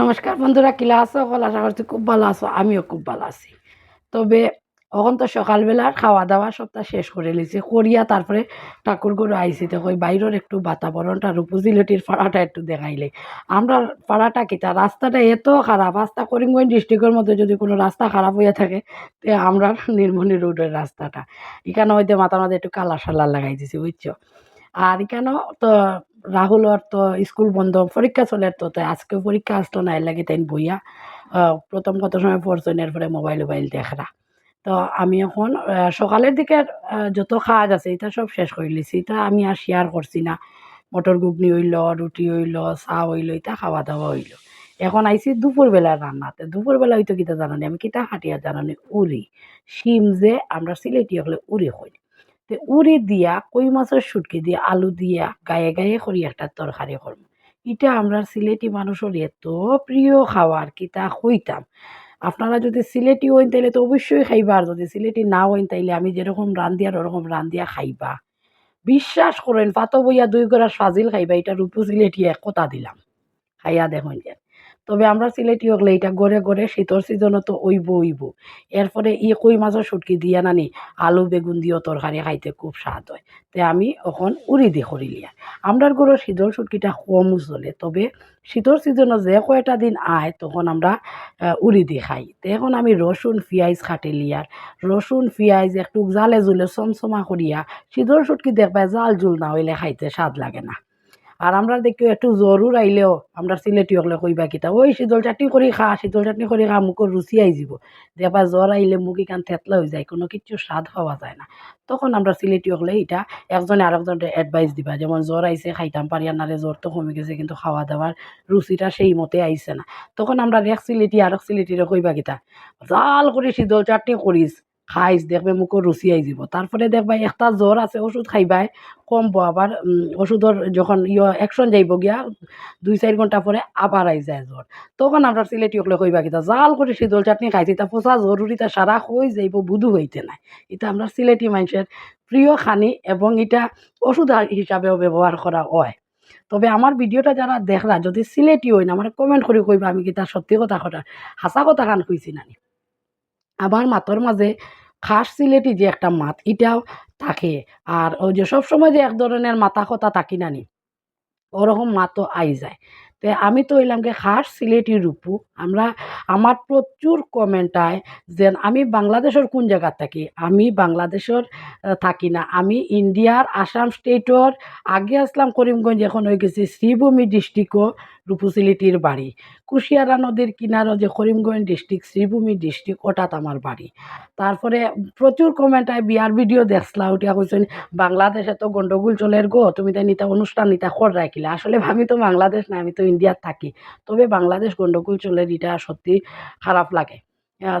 নমস্কার বন্ধুরা কিলা আছো? সকল আশা করছি খুব ভালো আছো, আমিও খুব ভালো আছি। তবে এখন তো সকালবেলার খাওয়া দাওয়া সবটা শেষ করে লিছি করিয়া তারপরে ঠাকুর গরু আইসি তো ওই বাইরের একটু বাতাবরণটা রূপজিলটির পাড়াটা একটু দেখাইলে। আমরা পাড়াটা কিতা রাস্তাটা এত খারাপ রাস্তা করিমগঞ্জ ডিস্ট্রিক্টের মধ্যে যদি কোনো রাস্তা খারাপ হয়ে থাকে, তে আমরা নির্মণি রোডের রাস্তাটা। এখানে হয়তো মাথার মধ্যে একটু কালার সালার লাগাই দিছি, বুঝছ? আর এখানেও তো রাহুলর তো স্কুল বন্ধ, পরীক্ষা চলে তো, তাই আজকে পরীক্ষা আসতো না, এর লাগে তাই বইয়া প্রথম কত সময় পড়ছেন এরপরে মোবাইল মোবাইল দেখরা তো আমি এখন সকালের দিকে যত কাজ আছে, এটা সব শেষ করে লিছি এটা আমি আর শেয়ার করছি না। মটর ঘুগনি হইল, রুটি হইল, চা হইল, এটা খাওয়া দাওয়া হইল। এখন আইছি দুপুরবেলা রান্নাতে, দুপুরবেলা হয়তো কিতা জানানি, আমি কিতা হাটিয়া জানানি, উরি। শিম যে আমরা সিলেটি হলে উরি হই তে উড়ি দিয়া, কই মাছের শুটকি দিয়া, আলু দিয়া, গায়ে গায়ে করি একটা তরকারি করব এটা আমরা সিলেটি মানুষের এত প্রিয় খাবার কিতা হইতাম আপনারা যদি সিলেটি হইন তাইলে তো অবশ্যই খাইবা আর যদি সিলেটি না হইন তাইলে আমি যেরকম রান্ধিয়ার ওরকম রান্ধিয়া খাইবা। বিশ্বাস করেন পাতো বইয়া দুই গড়া ফাজিল খাইবা এটা রূপু সিলেটি এক কথা দিলাম। খাইয়া দেখুন তবে আমরা সিলেটি হলে এটা গড়ে গড়ে শীতর সিজনও তো ওইব ওইব। এরপরে ই কই মাছের শুটকি দিয়া নানি আলু, বেগুন দিয়েও তরকারি খাইতে খুব স্বাদ হয়। তে আমি এখন উড়ি দি করিলিয়া আমরার গরুর শীতল শুটকিটা কম চলে, তবে শীতর সিজনে যে কয়টা দিন আয় তখন আমরা উড়ি দি খাই। তো এখন আমি রসুন, পিঁয়াজ খাটিলিয়ার রসুন, পিঁয়াজ একটু জালে জুলে চমচমা করিয়া শীতল শুটকি দেখবা জাল জুল না হইলে খাইতে স্বাদ লাগে না। আর আমরা দেখি একটু জরুর আইলেও আমরা সিলেটি হলে কইবা কিতা ওই শীতল চাটনি করে খা শীতল চাটনি করে খা মুখের রুচি আই যাব। দেখবা জ্বর আইলে মুখ ইকান থেতলা হয়ে যায়, কোনো কিছু স্বাদ পাওয়া যায় না। তখন আমরা সিলেটি হলে এটা একজনে আরেকজনকে অ্যাডভাইস দিবা যেমন জ্বর আইছে খাইতাম পারি আর নারে জ্বর তো কমে গেছে, কিন্তু খাওয়া দাওয়ার রুচিটা সেই মতে আইছে না। তখন আমরা এক সিলেটি আর এক সিলেটিরে কইবা কিতা, জাল করে শীতল চাটনি করিস খাইস দেখবে মুখের রুচি আই যাব। তারপরে দেখবা একটা জ্বর আছে ওষুধ খাইবাই কমবো আবার ওষুধের যখন ইয় অ্যাকশন যাইব গিয়া, দুই চার ঘণ্টা পরে আবার আই যায় জ্বর তখন আমরা সিলেটি হকলে কইবা কিতা জাল করে শীতল চাটনি খাইছি তা পোষা জরুরি তা সারা হয়ে যাইব, বুধু হইতে নাই। এটা আমরা সিলেটি মানুষের প্রিয় খানি এবং এটা ওষুধ হিসাবেও ব্যবহার করা হয়। তবে আমার ভিডিওটা যারা দেখরা যদি সিলেটি হই না আমার কমেন্ট করে কইবা আমি কি তার সত্যি কথা কথা হাসা কথা কান কইছি নানি। আমার মাতর মাঝে খাস সিলেটি যে একটা মাত, এটাও থাকে। আর ওই যে সবসময় যে এক ধরনের মাথা কথা থাকি নানি ওরকম মাতো আই যায়। তে আমি তো হইলামকে খাস সিলেটি রূপু। আমরা, আমার প্রচুর কমেন্ট আয় যে আমি বাংলাদেশের কোন জায়গার থাকি? আমি বাংলাদেশের থাকি না। আমি ইন্ডিয়ার, আসাম স্টেটর আগে আসলাম করিমগঞ্জ, এখন হয়ে গেছি শ্রীভূমি ডিস্ট্রিক্টও রূপু সিলেটির বাড়ি। কুশিয়ারা নদীর কিনারও যে করিমগঞ্জ ডিস্ট্রিক্ট শ্রীভূমি ডিস্ট্রিক্ট ওটাত আমার বাড়ি। তারপরে প্রচুর কমেন্ট আয়, বিয়ার ভিডিও দেখলা উঠিয়া কইছেন বাংলাদেশে তো গন্ডগোল চলের গো, তুমি তাই নিতা অনুষ্ঠান নিতা খর রাখিলা আসলে আমি তো বাংলাদেশ না, আমি তো ইন্ডিয়ার থাকি। তবে বাংলাদেশ গণ্ডগোল চলে এটা সত্যি খারাপ লাগে।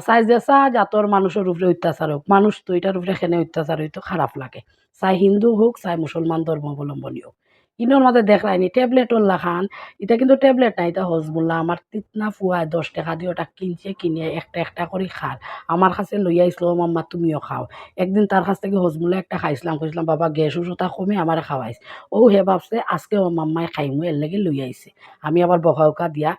চাই যে চা জাতর মানুষের উপরে অত্যাচার হোক মানুষ তো এটার উপরে খেনে অত্যাচার হইতো খারাপ লাগে। চাই হিন্দু হোক চাই মুসলমান ধর্মাবলম্বনী হোক ইনোর মাঝে দেখলাইনি ট্যাবলেটর লাখান। এটা কিন্তু ট্যাবলেট নাই এটা হজমুল্লা আমার তিতনা ফুয়ায় দশ টাকা দিয়ে ওটা কিনছে, কিনে একটা একটা করে খার আমার কাছে লইয়া আইসলো, মাম্মা, তুমিও খাও। একদিন তার কাছ থেকে হজমুল্লা একটা খাইছিলাম, কইছিলাম, বাবা, গ্যাস ওষুধটা কমে আমার খাওয়াইছে ও হে ভাবছে আজকে ও মাম্মাই খাইমু, এর লাগে লই আইছে। আমি আবার বকা দিয়া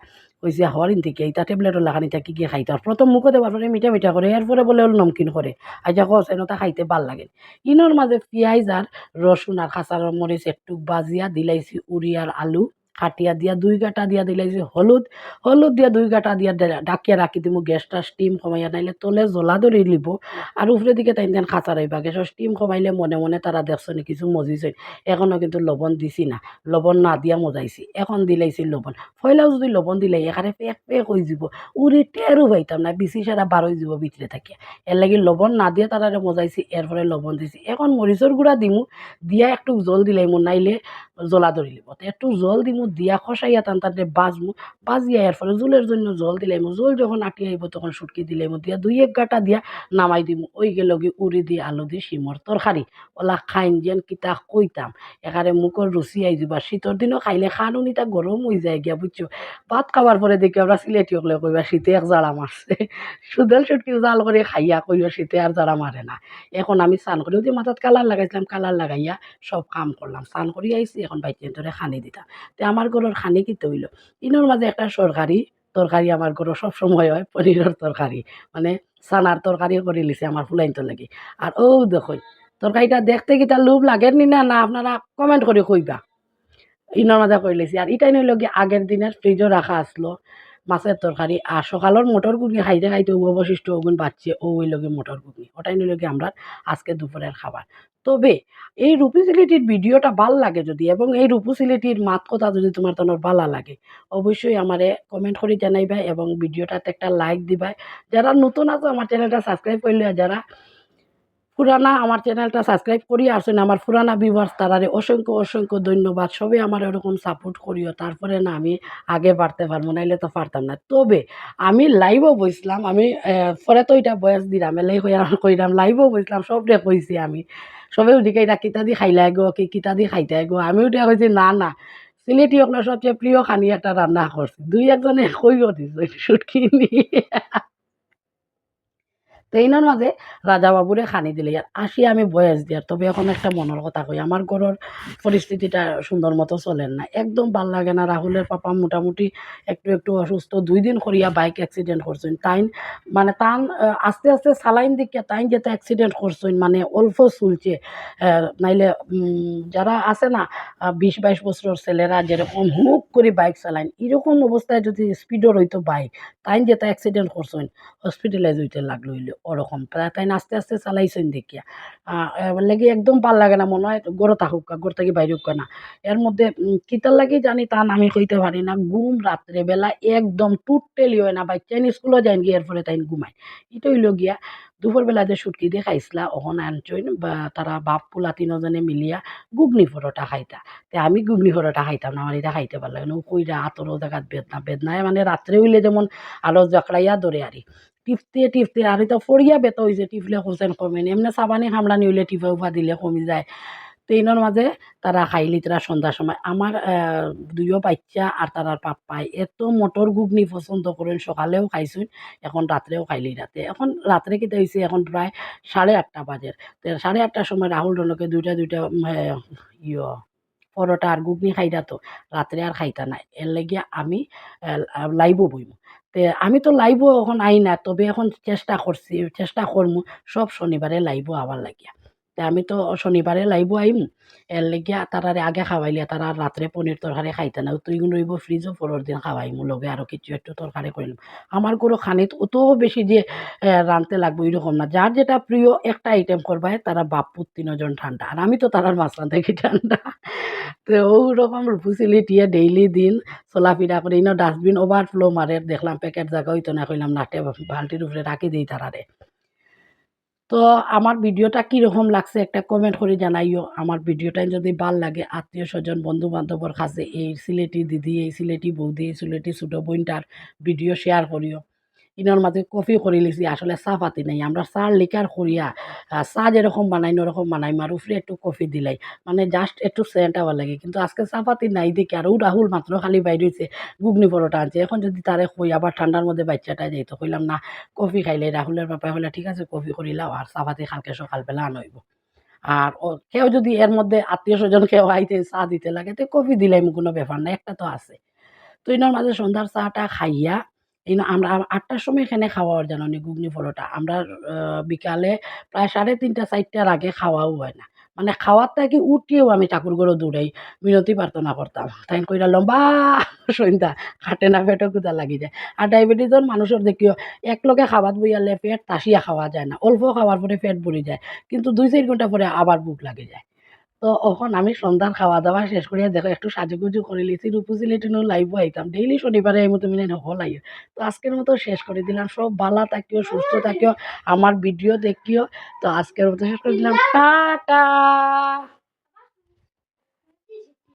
কইছে হরিণ থেকে, ইটা ট্যাবলেটও লাগানি থাকি কি কি খাইতে আর প্রথম মুখে দেওয়ার পরে মিঠা মিঠা করে এরপরে বলে হল নমকিন করে আইজা কস এনেতা খাইতে ভালো লাগে। ইনোর মাঝে পিঁয়াজ আর রসুন আর খাসার মরিচ একটু বাজিয়া দিলাইছি উড়ি আর আলু। খাটিয়া দিয়া দুই গাঁটা দিয়া দিলাইছি হলুদ হলুদ দিয়া দুই গাঁটা দিয়া ডাকিয়া রাখি দিমু গ্যাসটা স্টিম কমাইয়া নাইলে তলে জ্বলা ধরি লিব আর উপরে দিকে তাই দেন খাঁচা রইবা গ্যাসের স্টিম কমাইলে মনে মনে তারা দেখছ নি কিছু মজিছে। এখনও কিন্তু লবণ দিছি না, লবণ না দিয়া মজাইছি। এখন দিলাইছি লবণ। ফয়লাও যদি লবণ দিলে, এখানে পেক পেক হয়ে যাব। উড়ি টেরও পাইতাম না বিচি সারা বার হয়ে যাব ভিতরে থাকিয়া। এর লাগি লবণ না দিয়া তারারে মজাইছি এরপরে লবণ দিছি। এখন মরিচর গুঁড়া দিমু, দিয়া একটু জল দিলাইমু নাইলে জ্বলা ধরি লিব তো একটু জল দিমু, দিয়া খসাইয়া টান তাতে বাজমু বাজিয়া এর ফলে জোলের জন্য জল দিলাইমু। জল যখন আটি আইব তখন সুটকি দিলাইমু। দিয়া দুই এক গাঁটা দিয়া নামাই দিমু। ওই গেল কি উড়ি দিয়ে আলু দিয়ে শিমর তরকারি। ওলা খাইন যেন কিতা কইতাম। এখানে মুখর রুচি আই যাবা শীতর দিনও খাইলে খানুনিটা গরম হয়ে যায় গিয়া বুঝছ ভাত খাবার পরে দেখি আমরা সিলেটি হলে কইবা, শীতে এক জাড়া মারছে সুদল সুটকি জাল করে খাইয়া কইবা, শীতে আর জাড়া মারে না। এখন আমি স্নান করি ওই যে মাথাত কালার লাগাইছিলাম কালার লাগাইয়া সব কাম করলাম স্নান করি আইসি এখন বাইতে ধরে খানি দিতাম তো আমার ঘরের খানি কিতে হইল ইনোর মাঝে একটা সরকারি তরকারি আমার ঘরে সবসময় হয় পনিরের তরকারি মানে সানার তরকারি করে লিছে আমার ফুলাইন লাগে। আর ও দেখুন তরকারিটা দেখতে কি তার লোভ লাগে নি না না আপনারা কমেন্ট করে কইবা। ইনার মাঝে করে লিছি। আর ইটাই নইল কি আগের দিনের ফ্রিজও রাখা আসলো মাছের তরকারি আর সকালের মটর ঘুগনি খাইতে খাইতে অবশিষ্ট ওগুন বাচ্চে ও ওই লগে মটর ঘুগনি। ওটাই নিল কি আমরা আজকে দুপুরের খাবার। তবে এই রূপু সিলেটির ভিডিওটা ভালো লাগে যদি, এবং এই রূপু সিলেটির মাত কথা যদি তোমার তোমার ভালো লাগে, অবশ্যই আমারে কমেন্ট করে জানাইবা এবং ভিডিওটাতে একটা লাইক দিবা। যারা নতুন আছে আমার চ্যানেলটা সাবস্ক্রাইব করলে যারা পুরানা আমার চ্যানেলটা সাবস্ক্রাইব করি আসেন, আমার পুরানা ভিউয়ার্স তারারে অসংখ্য অসংখ্য ধন্যবাদ। সবে আমার এরকম সাপোর্ট করিও, তারপরে না আমি আগে বাড়তে পারব, নাইলে তো পারতাম না। তবে আমি লাইভও বসলাম, আমি পরে তো এটা বয়স দিলাম, এলাই হইয়া কইলাম লাইভও বসলাম সব দে কইছি আমি। সবেও দিকে এটা কিতা দি খাইলাই গো, কি কিতা দি খাইতে গো আমিও দিয়া কইছি, না না সিলেটি আপনার সবচেয়ে প্রিয় খানি একটা রান্না করছি। দুই একজনে কইও দিছে তো এইনার মাঝে রাজা বাবুরে খানি দিলে। আর আসি আমি বয়স দিয়ার তবে এখন একটা মনের কথা কই আমার ঘরের পরিস্থিতিটা সুন্দর মতো চলেন না একদম ভালো লাগে না রাহুলের পাপা মোটামুটি একটু একটু অসুস্থ। দুই দিন করিয়া বাইক অ্যাক্সিডেন্ট করছেন তাইন মানে তান আস্তে আস্তে সালাইন দিকে তাইন যেতে অ্যাক্সিডেন্ট করছেন মানে অল্প চুলছে। নাইলে যারা আছে না বিশ বাইশ বছরের ছেলেরা যেরকম হুক করে বাইক চালাইন। এরকম অবস্থায় যদি স্পিডও রইতো বাইক তাইন যেটা অ্যাক্সিডেন্ট করছেন হসপিটালাইজ হইতে লাগল ওরকম। তাই আস্তে আস্তে চালাইছেন দেখিয়া। এবার লাগি একদম ভালো লাগে না, মনে হয় গড় থাকুক গড় থাকি বাইরে হোক না। এর মধ্যে কিতার লাগি জানি তা আমি কইতে পারি না, ঘুম রাত্রে বেলা একদম টুটেলি হয় না বাচ্চা স্কুলও যাই গিয়ে এরপরে তাই ঘুমায় এটা হইল গিয়া দুপুরবেলা যে সুটকি দিয়ে খাইছিলা অহন আনছইন বা তারা বাপ পোলা তিনজনে মিলিয়া গুগনি পরোটা খাইতা। তে আমি গুগনি পরোটা খাইতাম না, আমার এটা খাইতে পারলাম কইরা হাতরও জায়গাত বেদনা, বেদনায় মানে রাত্রে হইলে যেমন আলো জকড়াইয়া ধরে আরি। টিপতে টিপতে আর এটা ফড়িয়া বেত হয়েছে টিপলে হোসেন কমে নি। এমনি চাবানি খামলানি হইলে টিপে উফা দিলে কমি যায়। ট্রেনের মাঝে তারা খাইলি তারা সন্ধ্যার সময়। আমার দুইও বাচ্চা আর তারার পাপ্পাই এত মটর ঘুগনি পছন্দ করেন সকালেও খাইছুন, এখন রাত্রেও খাইলি রাতে এখন রাত্রে কিতা হয়েছে এখন প্রায় সাড়ে আটটা বাজের সাড়ে আটটার সময় রাহুল রনকে দুইটা দুইটা ইয় পরোটা আর ঘুগনি খাইতা তো রাত্রে আর খাইতা নাই। এর লাগিয়া আমি লাইবও বইম আমি তো লাইব এখন আই না, তবে এখন চেষ্টা করছি, চেষ্টা করমু, সব শনিবারে লাইব আবার লাগিয়া। আমি তো শনিবারে লাইবও আইম এর লাগিয়া তারারে আগে খাওয়াইলে তারা আর রাত্রে পনির তরকারি খাইতে না তুই রইব ফ্রিজও পরের দিন খাওয়াইমু লগে আরও কিছু একটু তরকারি করিলাম আমার কোনো খানিত অত বেশি যে রাঁধতে লাগবে ওইরকম না। যার যেটা প্রিয় একটা আইটেম করবায় তারা বাপুর তিনজন ঠান্ডা আর আমি তো তারার মাঝখান থেকে ঠান্ডা তো ওরকম ফুসিলিটিয়ে ডেইলি দিন চলাফেরা করে ইনো ডাস্টবিন ওভারফ্লো মারে দেখলাম প্যাকেট জায়গা হইতো না কইলাম নাটে বালতির উপরে রাখি দিই তারারে তো আমার ভিডিওটা কীরকম লাগছে একটা কমেন্ট করে জানাইও। আমার ভিডিওটাই যদি ভালো লাগে, আত্মীয় স্বজন বন্ধু বান্ধবর কাছে এই সিলেটি দিদি, এই সিলেটি বৌদি, এই সিলেটি ছোটো বোনটার ভিডিও শেয়ার করিও। ইনার মাঝে কফি করে লিছি, আসলে চা পাতি নাই। আমরা চার লিকার করিয়া চা যেরকম বানাই, ওরকম বানাই আর উপরে একটু কফি দিলাই। মানে জাস্ট একটু সেন্ট আবার লাগে। কিন্তু আজকে চা পাতি নাই দেখি, আর ও রাহুল মাত্র খালি বাইরে হয়েছে ঘুগনি পরোটা আনছে। এখন যদি তারে কই আবার ঠান্ডার মধ্যে বাচ্চাটা যাইতো, কইলাম, না, কফি খাইলে রাহুলের বাপায় হলে ঠিক আছে, কফি করিলাও আর চা পাতি কালকে সকালবেলা আনইব। আর কেউ যদি এর মধ্যে আত্মীয় স্বজন কেউ আইতে চা দিতে লাগে, তো কফি দিলাম কোনো ব্যাপার না একটা তো আছে। তো এনার মাঝে সন্ধ্যার চাটা খাইয়া এই আমরা আটটার সময় এখানে খাওয়ার জানো ঘুগনি পরোটা। আমরা বিকালে প্রায় সাড়ে তিনটা, চারটার আগে খাওয়াও হয় না। মানে খাওয়ার থেকে উঠিয়েও আমি ঠাকুর ঘরে দৌড়াই, মিনতি প্রার্থনা করতাম। তাই কইরা লম্বা সন্ধ্যা খাটে না পেটে কুদা লাগি যায়। আর ডায়াবেটিসের মানুষের দেখিও এক লগে খাবার বইয়ালে পেট তাসিয়া খাওয়া যায় না। অল্প খাওয়ার পরে পেট ভরে যায়। কিন্তু দুই চার ঘণ্টা পরে আবার বুক লাগে যায়। তো এখন আমি সন্ধ্যার খাওয়া দাওয়া শেষ করিয়া দেখো, একটু সাজুগুজু করে লিছি রূপু সিলেটিনও লাইভ আইতাম ডেইলি শনিবারে এই মতো মিলে হল আই তো আজকের মতো শেষ করে দিলাম। সব ভালো থাকিও, সুস্থ থাকিও আমার ভিডিও দেখিও। তো আজকের মতো শেষ করে দিলাম। টাটা!